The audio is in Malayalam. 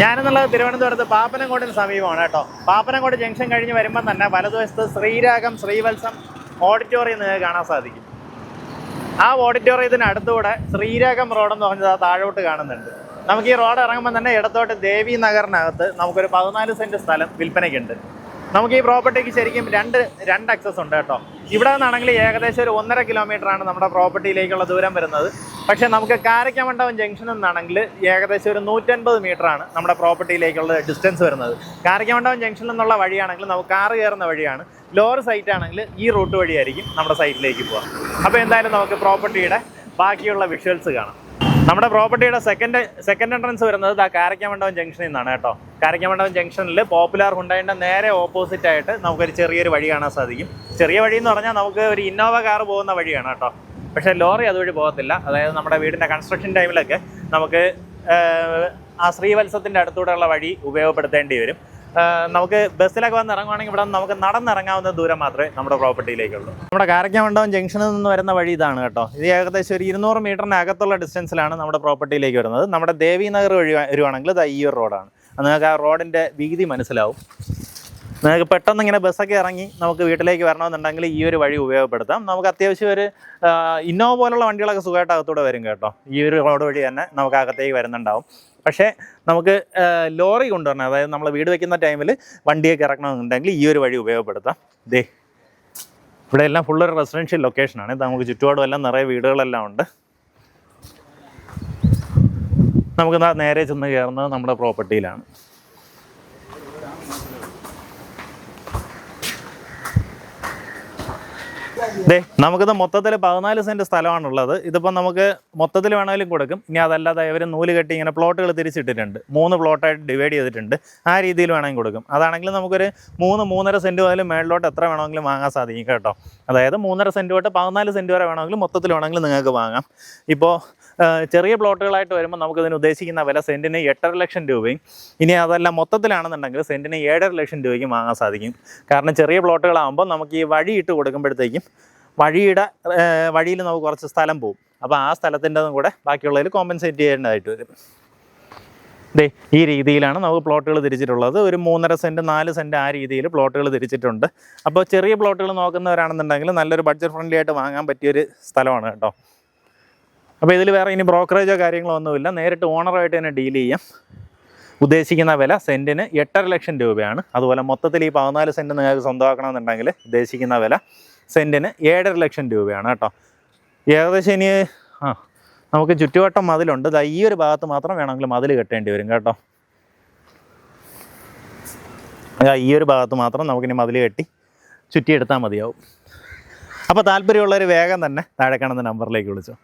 ഞാനെന്നുള്ളത് തിരുവനന്തപുരത്ത് പാപ്പനംകോട്ടിന് സമീപമാണ് കേട്ടോ. പാപ്പനംകോട് ജംഗ്ഷൻ കഴിഞ്ഞ് വരുമ്പോൾ തന്നെ വലതുവശത്ത് ശ്രീരാഗം ശ്രീവത്സം ഓഡിറ്റോറിയം നിങ്ങൾക്ക് കാണാൻ സാധിക്കും. ആ ഓഡിറ്റോറിയത്തിന് അടുത്തുകൂടെ ശ്രീരാഗം റോഡെന്ന് പറഞ്ഞത് ആ താഴോട്ട് കാണുന്നുണ്ട്. നമുക്ക് ഈ റോഡ് ഇറങ്ങുമ്പോൾ തന്നെ ഇടത്തോട്ട് ദേവി നഗറിനകത്ത് നമുക്കൊരു പതിനാല് സെന്റ് സ്ഥലം വിൽപ്പനയ്ക്കുണ്ട്. നമുക്ക് ഈ പ്രോപ്പർട്ടിക്ക് ശരിക്കും രണ്ട് രണ്ട് അക്സസ് ഉണ്ട് കേട്ടോ. ഇവിടെ നിന്നാണെങ്കിൽ ഏകദേശം ഒരു ഒന്നര കിലോമീറ്റർ ആണ് നമ്മുടെ പ്രോപ്പർട്ടിയിലേക്കുള്ള ദൂരം വരുന്നത്. പക്ഷേ നമുക്ക് കാരക്കമണ്ഡപം ജംഗ്ഷൻ നിന്നാണെങ്കിൽ ഏകദേശം ഒരു നൂറ്റൻപത് ആണ് നമ്മുടെ പ്രോപ്പർട്ടിയിലേക്കുള്ള ഡിസ്റ്റൻസ് വരുന്നത്. കാരക്കമണ്ഡപം ജംഗ്ഷനിൽ നിന്നുള്ള വഴിയാണെങ്കിൽ നമുക്ക് കാറ് കയറുന്ന വഴിയാണ്. ലോവർ സൈറ്റ് ആണെങ്കിൽ ഈ റൂട്ട് വഴിയായിരിക്കും നമ്മുടെ സൈറ്റിലേക്ക് പോകാം അപ്പോൾ എന്തായാലും നമുക്ക് പ്രോപ്പർട്ടിയുടെ ബാക്കിയുള്ള വിഷ്വൽസ് കാണാം. നമ്മുടെ പ്രോപ്പർട്ടിയുടെ സെക്കൻഡ് സെക്കൻഡ് എൻട്രൻസ് വരുന്നത് ആ കാരക്കമണ്ഡപം ജംഗ്ഷനിൽ നിന്നാണ് കേട്ടോ. കാരക്കമണ്ഡപം ജംഗ്ഷനിൽ പോപ്പുലർ ഹുണ്ടായിന്റെ നേരെ ഓപ്പോസിറ്റ് ആയിട്ട് നമുക്കൊരു ചെറിയൊരു വഴി കാണാൻ സാധിക്കും. ചെറിയ വഴി എന്ന് പറഞ്ഞാൽ നമുക്ക് ഒരു ഇന്നോവ കാർ പോകുന്ന വഴിയാണ് കേട്ടോ. പക്ഷേ ലോറി അതുവഴി പോകത്തില്ല. അതായത് നമ്മുടെ വീടിന്റെ കൺസ്ട്രക്ഷൻ ടൈമിലൊക്കെ നമുക്ക് ആ ശ്രീവത്സത്തിന്റെ അടുത്തൂടെയുള്ള വഴി ഉപയോഗപ്പെടുത്തേണ്ടി വരും. നമുക്ക് ബസ്സിലൊക്കെ വന്ന് ഇറങ്ങുവാണെങ്കിൽ ഇവിടെ നമുക്ക് നടന്നിറങ്ങാവുന്ന ദൂരം മാത്രമേ നമ്മുടെ പ്രോപ്പർട്ടിയിലേക്കുള്ളൂ. നമ്മുടെ കാരക്കാമണ്ഡപം ജംഗ്ഷനിൽ നിന്ന് വരുന്ന വഴി ഇതാണ് കേട്ടോ. ഇത് ഏകദേശം ഒരു ഇരുന്നൂറ് മീറ്ററിന് അകത്തുള്ള ഡിസ്റ്റൻസിലാണ് നമ്മുടെ പ്രോപ്പർട്ടിയിലേക്ക് വരുന്നത്. നമ്മുടെ ദേവി നഗർ വഴി വരുവാണെങ്കിൽ ഇത് ഈ ഒരു റോഡാണ് നിങ്ങൾക്ക് ആ റോഡിന്റെ വീതി മനസ്സിലാവും. നിങ്ങൾക്ക് പെട്ടെന്ന് ഇങ്ങനെ ബസ്സൊക്കെ ഇറങ്ങി നമുക്ക് വീട്ടിലേക്ക് വരണമെന്നുണ്ടെങ്കിൽ ഈ ഒരു വഴി ഉപയോഗപ്പെടുത്താം. നമുക്ക് അത്യാവശ്യം ഒരു ഇന്നോവ പോലുള്ള വണ്ടികളൊക്കെ സുഖമായിട്ട് അകത്തൂടെ വരും കേട്ടോ. ഈ ഒരു റോഡ് വഴി തന്നെ നമുക്ക് അകത്തേക്ക് വരുന്നുണ്ടാവും. പക്ഷേ നമുക്ക് ലോറി കൊണ്ടുവരണം. അതായത് നമ്മൾ വീട് വെക്കുന്ന ടൈമിൽ വണ്ടിയൊക്കെ ഇറക്കണമെന്നുണ്ടെങ്കിൽ ഈ ഒരു വഴി ഉപയോഗപ്പെടുത്താം. ദേ ഇവിടെ എല്ലാം ഫുൾ ഒരു റെസിഡൻഷ്യൽ ലൊക്കേഷനാണ് ഇത് നമുക്ക് ചുറ്റുപാടും എല്ലാം നിറയെ വീടുകളെല്ലാം ഉണ്ട്. നമുക്ക് നേരെ ചെന്ന് കയറുന്നത് നമ്മുടെ പ്രോപ്പർട്ടിയിലാണ് ദേ നമുക്കിത് മൊത്തത്തിൽ പതിനാല് സെന്റ് സ്ഥലമാണുള്ളത്. ഇതിപ്പോൾ നമുക്ക് മൊത്തത്തിൽ വേണമെങ്കിലും കൊടുക്കും. ഇനി അതല്ലാതെ ഇവർ നൂൽ കെട്ടി ഇങ്ങനെ പ്ലോട്ടുകൾ തിരിച്ചിട്ടിട്ടുണ്ട്. മൂന്ന് പ്ലോട്ടായിട്ട് ഡിവൈഡ് ചെയ്തിട്ടുണ്ട്. ആ രീതിയിൽ വേണമെങ്കിൽ കൊടുക്കും. അതാണെങ്കിൽ നമുക്കൊരു മൂന്ന് മൂന്നര സെന്റ് മുതൽ മേളിലോട്ട് എത്ര വേണമെങ്കിലും വാങ്ങാൻ സാധിക്കും കേട്ടോ. അതായത് മൂന്നര സെന്റ് തൊട്ട് പതിനാല് സെന്റ് വരെ വേണമെങ്കിലും മൊത്തത്തിൽ വേണമെങ്കിലും നിങ്ങൾക്ക് വാങ്ങാം. ഇപ്പോൾ ചെറിയ പ്ലോട്ടുകളായിട്ട് വരുമ്പോൾ നമുക്കിതിന് ഉദ്ദേശിക്കുന്ന വില സെന്റിന് എട്ടര ലക്ഷം രൂപയും ഇനി അതല്ല മൊത്തത്തിലാണെന്നുണ്ടെങ്കിൽ സെന്റിന് ഏഴര ലക്ഷം രൂപയ്ക്ക് വാങ്ങാൻ സാധിക്കും. കാരണം ചെറിയ പ്ലോട്ടുകളാകുമ്പോൾ നമുക്ക് ഈ വഴി ഇട്ട് കൊടുക്കുമ്പോഴത്തേക്കും വഴിയുടെ വഴിയിൽ നമുക്ക് കുറച്ച് സ്ഥലം പോകും അപ്പോൾ ആ സ്ഥലത്തിന്റെതും കൂടെ ബാക്കിയുള്ളതിൽ കോമ്പൻസേറ്റ് ചെയ്യേണ്ടതായിട്ട് വരും. ദേ ഈ രീതിയിലാണ് നമുക്ക് പ്ലോട്ടുകൾ തിരിച്ചിട്ടുള്ളത്. ഒരു മൂന്നര സെന്റ് നാല് സെന്റ് ആ രീതിയിൽ പ്ലോട്ടുകൾ തിരിച്ചിട്ടുണ്ട്. അപ്പോൾ ചെറിയ പ്ലോട്ടുകൾ നോക്കുന്നവരാണെന്നുണ്ടെങ്കിൽ നല്ലൊരു ബഡ്ജറ്റ് ഫ്രണ്ട്ലി ആയിട്ട് വാങ്ങാൻ പറ്റിയൊരു സ്ഥലമാണ് കേട്ടോ. അപ്പോൾ ഇതിൽ വേറെ ഇനി ബ്രോക്കറേജോ കാര്യങ്ങളോ ഒന്നുമില്ല. നേരിട്ട് ഓണറായിട്ട് തന്നെ ഡീൽ ചെയ്യാം. ഉദ്ദേശിക്കുന്ന വില സെന്റിന് എട്ടര ലക്ഷം രൂപയാണ്. അതുപോലെ മൊത്തത്തിൽ ഈ പതിനാല് സെന്റ് നിങ്ങൾക്ക് സ്വന്തമാക്കണമെന്നുണ്ടെങ്കിൽ ഉദ്ദേശിക്കുന്ന വില സെന്റിന് ഏഴര ലക്ഷം രൂപയാണ് കേട്ടോ. ഏകദേശം ഇനി ആ നമുക്ക് ചുറ്റുവട്ടം മതിലുണ്ട്. ഈ ഒരു ഭാഗത്ത് മാത്രം വേണമെങ്കിൽ മതിൽ കെട്ടേണ്ടി വരും കേട്ടോ. ഈ ഒരു ഭാഗത്ത് മാത്രം നമുക്കിനി മതിൽ കെട്ടി ചുറ്റിയെടുത്താൽ മതിയാവും. അപ്പോൾ താല്പര്യമുള്ളവർ വേഗം തന്നെ താഴെ കാണുന്ന നമ്പറിലേക്ക് വിളിച്ചോ.